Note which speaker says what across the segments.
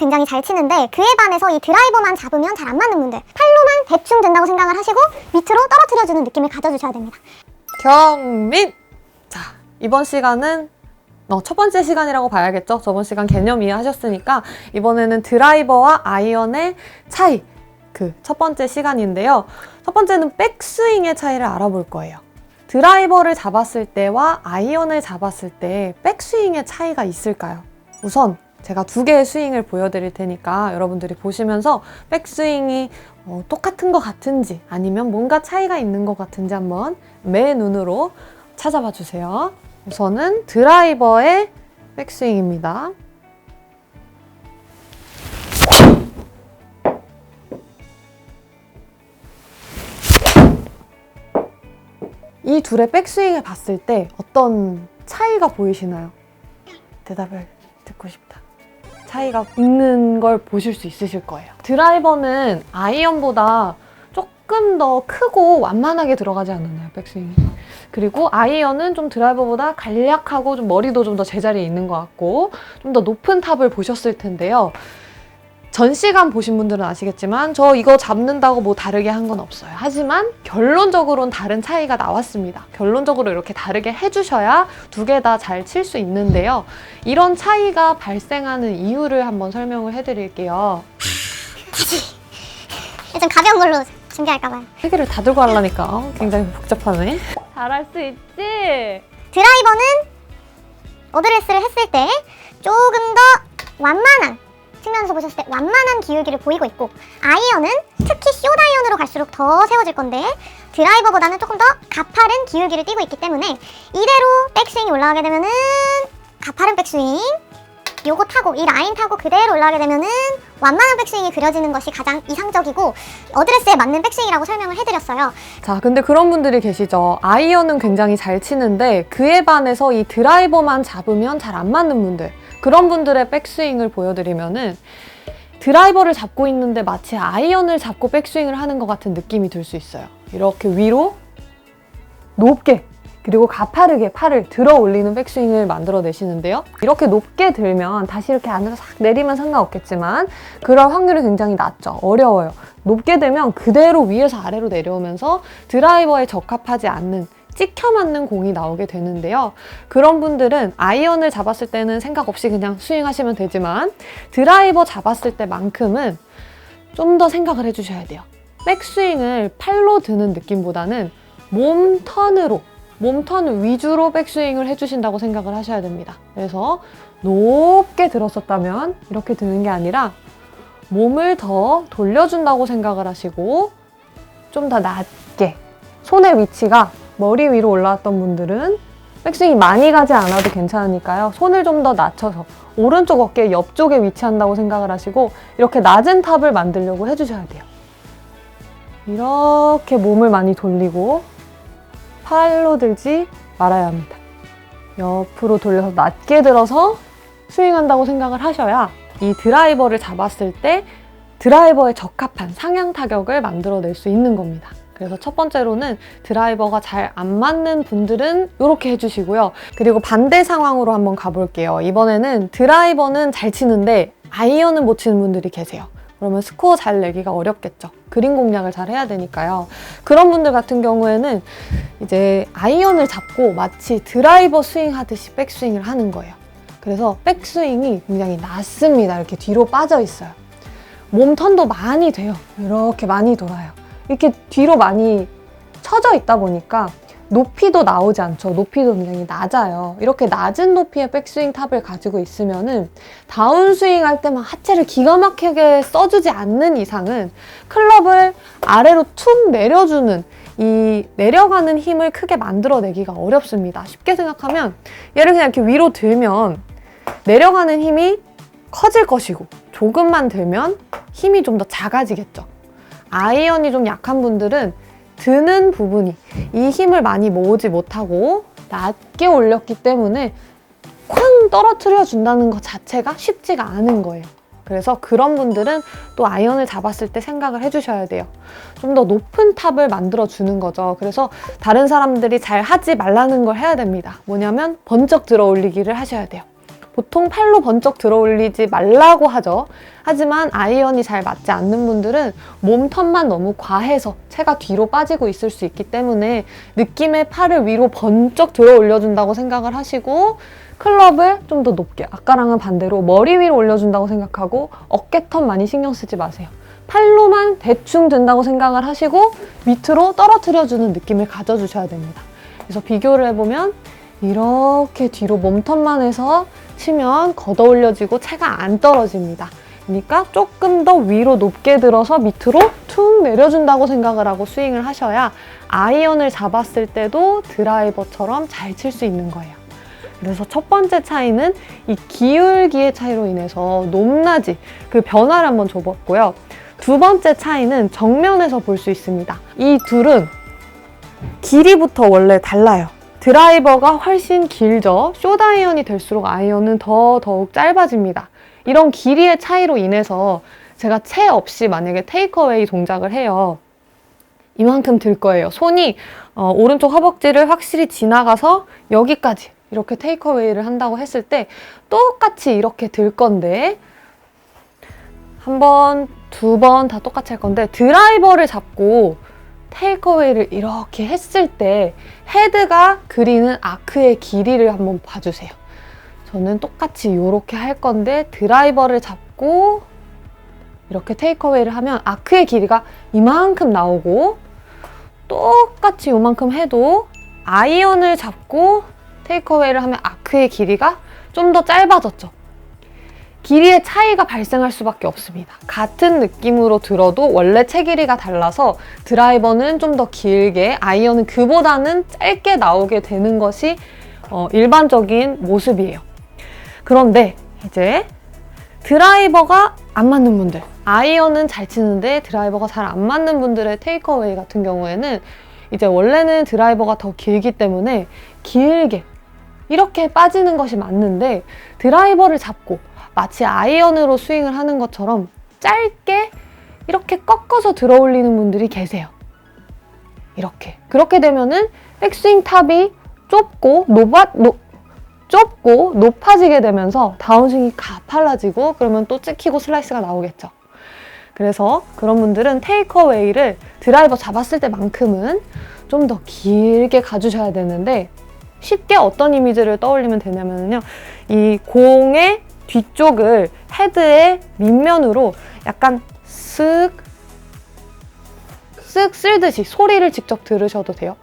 Speaker 1: 굉장히 잘 치는데 그에 반해서 이 드라이버만 잡으면 잘 안 맞는 분들 팔로만 대충 된다고 생각을 하시고 밑으로 떨어뜨려주는 느낌을 가져주셔야 됩니다.
Speaker 2: 경민! 자, 이번 시간은 어, 첫 번째 시간이라고 봐야겠죠? 저번 시간 개념 이해하셨으니까 이번에는 드라이버와 아이언의 차이 그 첫 번째 시간인데요. 첫 번째는 백스윙의 차이를 알아볼 거예요. 드라이버를 잡았을 때와 아이언을 잡았을 때 백스윙의 차이가 있을까요? 우선 제가 두 개의 스윙을 보여드릴 테니까 여러분들이 보시면서 백스윙이 어, 똑같은 것 같은지 아니면 뭔가 차이가 있는 것 같은지 한번 매 눈으로 찾아봐 주세요. 우선은 드라이버의 백스윙입니다. 이 둘의 백스윙을 봤을 때 어떤 차이가 보이시나요? 대답을 듣고 싶다. 차이가 있는 걸 보실 수 있으실 거예요. 드라이버는 아이언보다 조금 더 크고 완만하게 들어가지 않았나요, 백스윙이? 그리고 아이언은 좀 드라이버보다 간략하고 좀 머리도 좀 더 제자리에 있는 것 같고 좀 더 높은 탑을 보셨을 텐데요. 전 시간 보신 분들은 아시겠지만 저 이거 잡는다고 뭐 다르게 한 건 없어요. 하지만 결론적으로는 다른 차이가 나왔습니다. 결론적으로 이렇게 다르게 해주셔야 두 개 다 잘 칠 수 있는데요. 이런 차이가 발생하는 이유를 한번 설명을 해드릴게요.
Speaker 1: 좀 가벼운 걸로 준비할까봐요.
Speaker 2: 세 개를 다 들고 하려니까 어, 굉장히 복잡하네. 잘할 수 있지?
Speaker 1: 드라이버는 어드레스를 했을 때 조금 더 완만한 측면에서 보셨을 때 완만한 기울기를 보이고 있고 아이언은 특히 쇼다이언으로 갈수록 더 세워질 건데 드라이버보다는 조금 더 가파른 기울기를 띠고 있기 때문에 이대로 백스윙이 올라가게 되면은 가파른 백스윙 요거 타고 이 라인 타고 그대로 올라가게 되면은 완만한 백스윙이 그려지는 것이 가장 이상적이고 어드레스에 맞는 백스윙이라고 설명을 해드렸어요.
Speaker 2: 자, 근데 그런 분들이 계시죠. 아이언은 굉장히 잘 치는데 그에 반해서 이 드라이버만 잡으면 잘 안 맞는 분들. 그런 분들의 백스윙을 보여드리면은 드라이버를 잡고 있는데 마치 아이언을 잡고 백스윙을 하는 것 같은 느낌이 들 수 있어요. 이렇게 위로 높게 그리고 가파르게 팔을 들어 올리는 백스윙을 만들어 내시는데요. 이렇게 높게 들면 다시 이렇게 안으로 싹 내리면 상관없겠지만 그럴 확률이 굉장히 낮죠. 어려워요. 높게 되면 그대로 위에서 아래로 내려오면서 드라이버에 적합하지 않는 찍혀 맞는 공이 나오게 되는데요. 그런 분들은 아이언을 잡았을 때는 생각 없이 그냥 스윙하시면 되지만 드라이버 잡았을 때만큼은 좀 더 생각을 해주셔야 돼요. 백스윙을 팔로 드는 느낌보다는 몸 턴으로 몸턴 위주로 백스윙을 해주신다고 생각을 하셔야 됩니다. 그래서 높게 들었었다면 이렇게 드는 게 아니라 몸을 더 돌려준다고 생각을 하시고 좀 더 낮게 손의 위치가 머리 위로 올라왔던 분들은 백스윙이 많이 가지 않아도 괜찮으니까요. 손을 좀 더 낮춰서 오른쪽 어깨 옆쪽에 위치한다고 생각을 하시고 이렇게 낮은 탑을 만들려고 해주셔야 돼요. 이렇게 몸을 많이 돌리고 팔로 들지 말아야 합니다. 옆으로 돌려서 낮게 들어서 스윙한다고 생각을 하셔야 이 드라이버를 잡았을 때 드라이버에 적합한 상향 타격을 만들어낼 수 있는 겁니다. 그래서 첫 번째로는 드라이버가 잘 안 맞는 분들은 이렇게 해주시고요. 그리고 반대 상황으로 한번 가볼게요. 이번에는 드라이버는 잘 치는데 아이언은 못 치는 분들이 계세요. 그러면 스코어 잘 내기가 어렵겠죠. 그린 공략을 잘 해야 되니까요. 그런 분들 같은 경우에는 이제 아이언을 잡고 마치 드라이버 스윙 하듯이 백스윙을 하는 거예요. 그래서 백스윙이 굉장히 낮습니다. 이렇게 뒤로 빠져 있어요. 몸 턴도 많이 돼요. 이렇게 많이 돌아요. 이렇게 뒤로 많이 처져 있다 보니까 높이도 나오지 않죠. 높이도 굉장히 낮아요. 이렇게 낮은 높이의 백스윙 탑을 가지고 있으면은 다운스윙 할 때만 하체를 기가 막히게 써주지 않는 이상은 클럽을 아래로 툭 내려주는 이 내려가는 힘을 크게 만들어내기가 어렵습니다. 쉽게 생각하면 얘를 그냥 이렇게 위로 들면 내려가는 힘이 커질 것이고 조금만 들면 힘이 좀 더 작아지겠죠. 아이언이 좀 약한 분들은 드는 부분이 이 힘을 많이 모으지 못하고 낮게 올렸기 때문에 쾅 떨어뜨려 준다는 것 자체가 쉽지가 않은 거예요. 그래서 그런 분들은 또 아이언을 잡았을 때 생각을 해주셔야 돼요. 좀 더 높은 탑을 만들어 주는 거죠. 그래서 다른 사람들이 잘 하지 말라는 걸 해야 됩니다. 뭐냐면 번쩍 들어 올리기를 하셔야 돼요. 보통 팔로 번쩍 들어 올리지 말라고 하죠. 하지만 아이언이 잘 맞지 않는 분들은 몸턴만 너무 과해서 채가 뒤로 빠지고 있을 수 있기 때문에 느낌의 팔을 위로 번쩍 들어 올려준다고 생각을 하시고 클럽을 좀 더 높게 아까랑은 반대로 머리 위로 올려준다고 생각하고 어깨 턴 많이 신경 쓰지 마세요. 팔로만 대충 든다고 생각을 하시고 밑으로 떨어뜨려주는 느낌을 가져주셔야 됩니다. 그래서 비교를 해보면 이렇게 뒤로 몸턴만 해서 치면 걷어 올려지고 채가 안 떨어집니다. 그러니까 조금 더 위로 높게 들어서 밑으로 툭 내려준다고 생각을 하고 스윙을 하셔야 아이언을 잡았을 때도 드라이버처럼 잘 칠 수 있는 거예요. 그래서 첫 번째 차이는 이 기울기의 차이로 인해서 높낮이 그 변화를 한번 줘봤고요. 두 번째 차이는 정면에서 볼 수 있습니다. 이 둘은 길이부터 원래 달라요. 드라이버가 훨씬 길죠. 숏 아이언이 될수록 아이언은 더 더욱 짧아집니다. 이런 길이의 차이로 인해서 제가 채 없이 만약에 테이크어웨이 동작을 해요. 이만큼 들 거예요. 손이 어, 오른쪽 허벅지를 확실히 지나가서 여기까지 이렇게 테이크어웨이를 한다고 했을 때 똑같이 이렇게 들 건데 한 번, 두 번 다 똑같이 할 건데 드라이버를 잡고 테이크어웨이를 이렇게 했을 때 헤드가 그리는 아크의 길이를 한번 봐주세요. 저는 똑같이 이렇게 할 건데 드라이버를 잡고 이렇게 테이크어웨이를 하면 아크의 길이가 이만큼 나오고 똑같이 이만큼 해도 아이언을 잡고 테이크어웨이를 하면 아크의 길이가 좀 더 짧아졌죠. 길이의 차이가 발생할 수밖에 없습니다. 같은 느낌으로 들어도 원래 채 길이가 달라서 드라이버는 좀 더 길게, 아이언은 그보다는 짧게 나오게 되는 것이 어, 일반적인 모습이에요. 그런데 이제 드라이버가 안 맞는 분들, 아이언은 잘 치는데 드라이버가 잘 안 맞는 분들의 테이크어웨이 같은 경우에는 이제 원래는 드라이버가 더 길기 때문에 길게 이렇게 빠지는 것이 맞는데 드라이버를 잡고 마치 아이언으로 스윙을 하는 것처럼 짧게 이렇게 꺾어서 들어 올리는 분들이 계세요. 이렇게. 그렇게 되면은 백스윙 탑이 좁고 높아, 높, 좁고 높아지게 되면서 다운스윙이 가팔라지고 그러면 또 찍히고 슬라이스가 나오겠죠. 그래서 그런 분들은 테이크어웨이를 드라이버 잡았을 때만큼은 좀 더 길게 가주셔야 되는데 쉽게 어떤 이미지를 떠올리면 되냐면요. 이 공의 뒤쪽을 헤드의 밑면으로 약간 쓱, 쓱 쓸듯이 소리를 직접 들으셔도 돼요.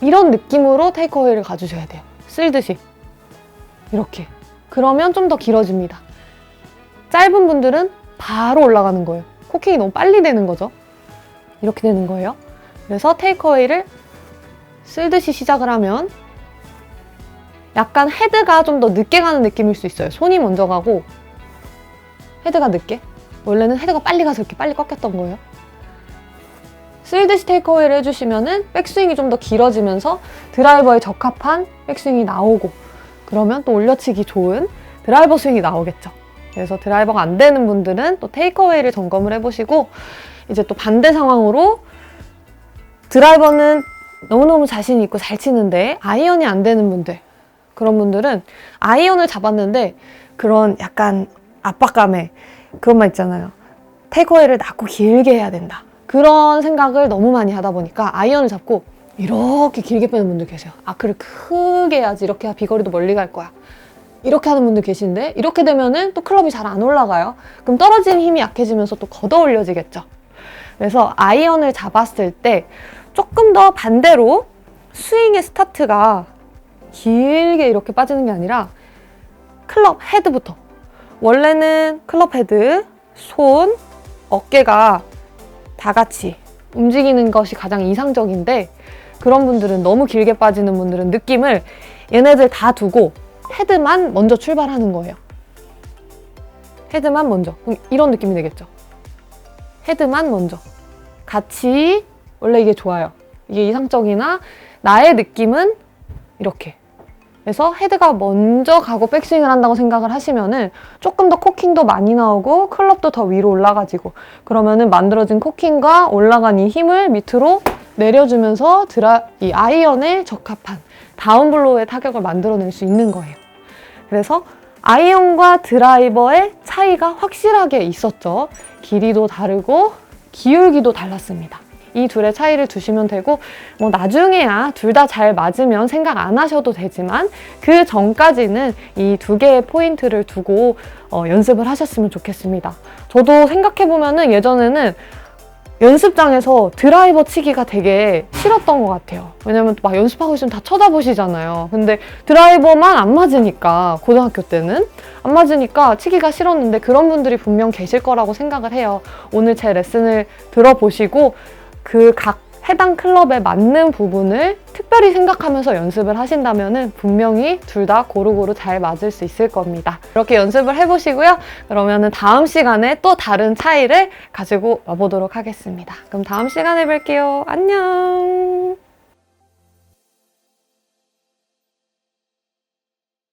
Speaker 2: 이런 느낌으로 테이크어웨이를 가주셔야 돼요. 쓸듯이. 이렇게. 그러면 좀 더 길어집니다. 짧은 분들은 바로 올라가는 거예요. 코킹이 너무 빨리 되는 거죠. 이렇게 되는 거예요. 그래서 테이크어웨이를 쓸듯이 시작을 하면 약간 헤드가 좀 더 늦게 가는 느낌일 수 있어요. 손이 먼저 가고 헤드가 늦게. 원래는 헤드가 빨리 가서 이렇게 빨리 꺾였던 거예요. 쓸듯이 테이크어웨이를 해주시면은 백스윙이 좀 더 길어지면서 드라이버에 적합한 백스윙이 나오고 그러면 또 올려치기 좋은 드라이버 스윙이 나오겠죠. 그래서 드라이버가 안 되는 분들은 또 테이크어웨이를 점검을 해보시고 이제 또 반대 상황으로 드라이버는 너무너무 자신 있고 잘 치는데 아이언이 안 되는 분들 그런 분들은 아이언을 잡았는데 그런 약간 압박감에 그런 말 있잖아요. 테이크어웨이를 낮고 길게 해야 된다. 그런 생각을 너무 많이 하다 보니까 아이언을 잡고 이렇게 길게 빼는 분들 계세요. 아크를 크게 해야지 이렇게 비거리도 멀리 갈 거야. 이렇게 하는 분들 계신데 이렇게 되면은 또 클럽이 잘 안 올라가요. 그럼 떨어지는 힘이 약해지면서 또 걷어 올려지겠죠. 그래서 아이언을 잡았을 때 조금 더 반대로 스윙의 스타트가 길게 이렇게 빠지는 게 아니라 클럽 헤드부터 원래는 클럽 헤드, 손, 어깨가 다 같이 움직이는 것이 가장 이상적인데 그런 분들은 너무 길게 빠지는 분들은 느낌을 얘네들 다 두고 헤드만 먼저 출발하는 거예요. 헤드만 먼저. 이런 느낌이 되겠죠. 헤드만 먼저. 같이 원래 이게 좋아요. 이게 이상적이나 나의 느낌은 이렇게. 그래서 헤드가 먼저 가고 백스윙을 한다고 생각을 하시면은 조금 더 코킹도 많이 나오고 클럽도 더 위로 올라가지고 그러면은 만들어진 코킹과 올라간 이 힘을 밑으로 내려주면서 드라 이 아이언에 적합한 다운블로우의 타격을 만들어낼 수 있는 거예요. 그래서 아이언과 드라이버의 차이가 확실하게 있었죠. 길이도 다르고 기울기도 달랐습니다. 이 둘의 차이를 두시면 되고 뭐 나중에야 둘 다 잘 맞으면 생각 안 하셔도 되지만 그 전까지는 이 두 개의 포인트를 두고 어, 연습을 하셨으면 좋겠습니다. 저도 생각해 보면은 예전에는 연습장에서 드라이버 치기가 되게 싫었던 것 같아요. 왜냐면 막 연습하고 있으면 다 쳐다보시잖아요. 근데 드라이버만 안 맞으니까, 고등학교 때는. 안 맞으니까 치기가 싫었는데 그런 분들이 분명 계실 거라고 생각을 해요. 오늘 제 레슨을 들어보시고 그 각 해당 클럽에 맞는 부분을 특별히 생각하면서 연습을 하신다면 분명히 둘 다 고루고루 잘 맞을 수 있을 겁니다. 이렇게 연습을 해보시고요. 그러면은 다음 시간에 또 다른 차이를 가지고 와보도록 하겠습니다. 그럼 다음 시간에 뵐게요. 안녕!